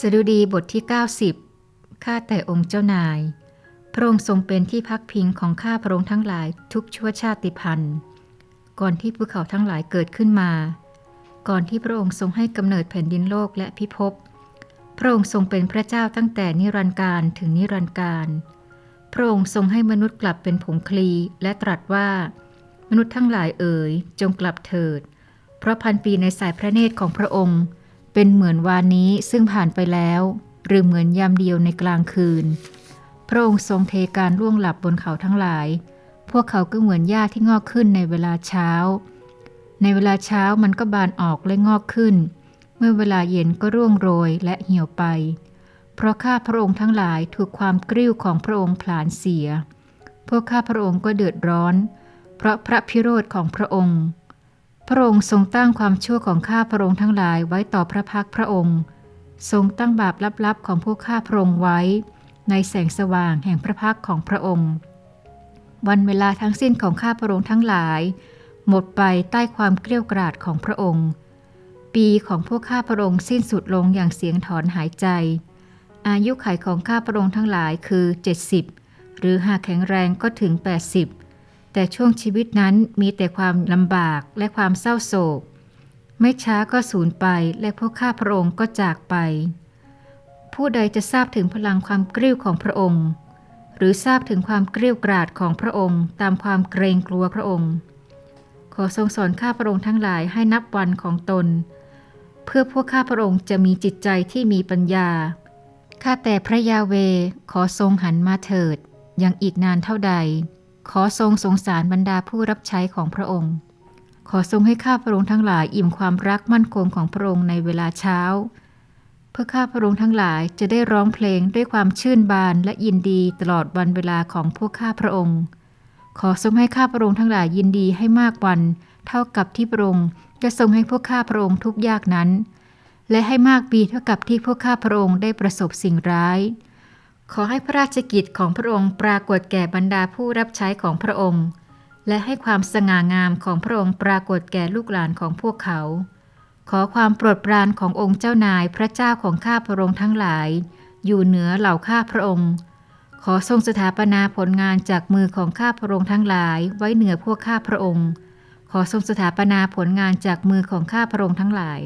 สดุดีบทที่ 90 ข้าแต่องค์เจ้านาย พระองค์ทรงเป็นที่พักพิงของข้าพระองค์ทั้งหลายทุกชั่วชาติพันธุ์ ก่อนที่ภูเขาทั้งหลายเกิดขึ้นมา ก่อนที่พระองค์ทรงให้กำเนิดแผ่นดินโลกและพิภพ พระองค์ทรงเป็นพระเจ้าตั้งแต่นิรันดร์การถึงนิรันดร์การ พระองค์ทรงให้มนุษย์กลับเป็นผงคลีและตรัสว่า มนุษย์ทั้งหลายเอ๋ยจงกลับเถิด เพราะพันปีในสายพระเนตรของพระองค์ เป็นเหมือนวานนี้ซึ่งผ่านไปแล้ว หรือเหมือนยามเดียวในกลางคืน พระองค์ทรงเทการล่วงหลับบนเขาทั้งหลาย พวกเขาก็เหมือนหญ้าที่งอกขึ้นในเวลาเช้า ในเวลาเช้ามันก็บานออกและงอกขึ้น เมื่อเวลาเย็นก็ร่วงโรยและเหี่ยวไป เพราะข้าพระองค์ทั้งหลายถูกความกริ้วของพระองค์ผลาญเสีย พวกข้าพระองค์ก็เดือดร้อน เพราะพระพิโรธของพระองค์ พระองค์ทรงตั้งความชั่วของข้าพระองค์ทั้งหลายไว้ต่อพระพักพระองค์ ทรงตั้งบาปลับๆของพวกข้าพระองค์ไว้ ในแสงสว่างแห่งพระพักของพระองค์ วันเวลาทั้งสิ้นของข้าพระองค์ทั้งหลาย หมดไปใต้ความเกลี้ยวกราดของพระองค์ ปีของพวกข้าพระองค์สิ้นสุดลงอย่างเสียงถอนหายใจ อายุขัยของข้าพระองค์ทั้งหลายคือ 70 หรือหากแข็งแรงก็ถึง 80 แต่ช่วงชีวิตนั้นมีแต่ความลำบากและความเศร้าโศก ไม่ช้าก็สูญไปและพวกข้าพระองค์ก็จากไป ผู้ใดจะทราบถึงพลังความกริ้วของพระองค์ หรือทราบถึงความเกลี้ยวกราดของพระองค์ ตามความเกรงกลัวพระองค์ ขอทรงสอนข้าพระองค์ทั้งหลายให้นับวันของตน เพื่อพวกข้าพระองค์จะมีจิตใจที่มีปัญญาข้าแต่พระยาเวขอทรงหันมาเถิดยังอีกนานเท่าใด ขอทรงสงสารบรรดาผู้รับใช้ของพระองค์ ขอทรงให้ข้าพระองค์ทั้งหลายอิ่มความรักมั่นคงของพระองค์ในเวลาเช้า เพื่อข้าพระองค์ทั้งหลายจะได้ร้องเพลงด้วยความชื่นบานและยินดีตลอดวันเวลาของพวกข้าพระองค์ ขอทรงให้ข้าพระองค์ทั้งหลายยินดีให้มากวัน เท่ากับที่พระองค์จะทรงให้พวกข้าพระองค์ทุกยากนั้น และให้มากปีเท่ากับที่พวกข้าพระองค์ได้ประสบสิ่งร้าย ขอให้พระราชกิจของพระองค์ปรากฏแก่บรรดาผู้รับใช้ของพระองค์ และให้ความสง่างามของพระองค์ปรากฏแก่ลูกหลานของพวกเขา ขอความโปรดปรานขององค์เจ้านายพระเจ้าของข้าพระองค์ทั้งหลาย อยู่เหนือเหล่าข้าพระองค์ ขอทรงสถาปนาผลงานจากมือของข้าพระองค์ทั้งหลายไว้เหนือพวกข้าพระองค์ ขอทรงสถาปนาผลงานจากมือของข้าพระองค์ทั้งหลาย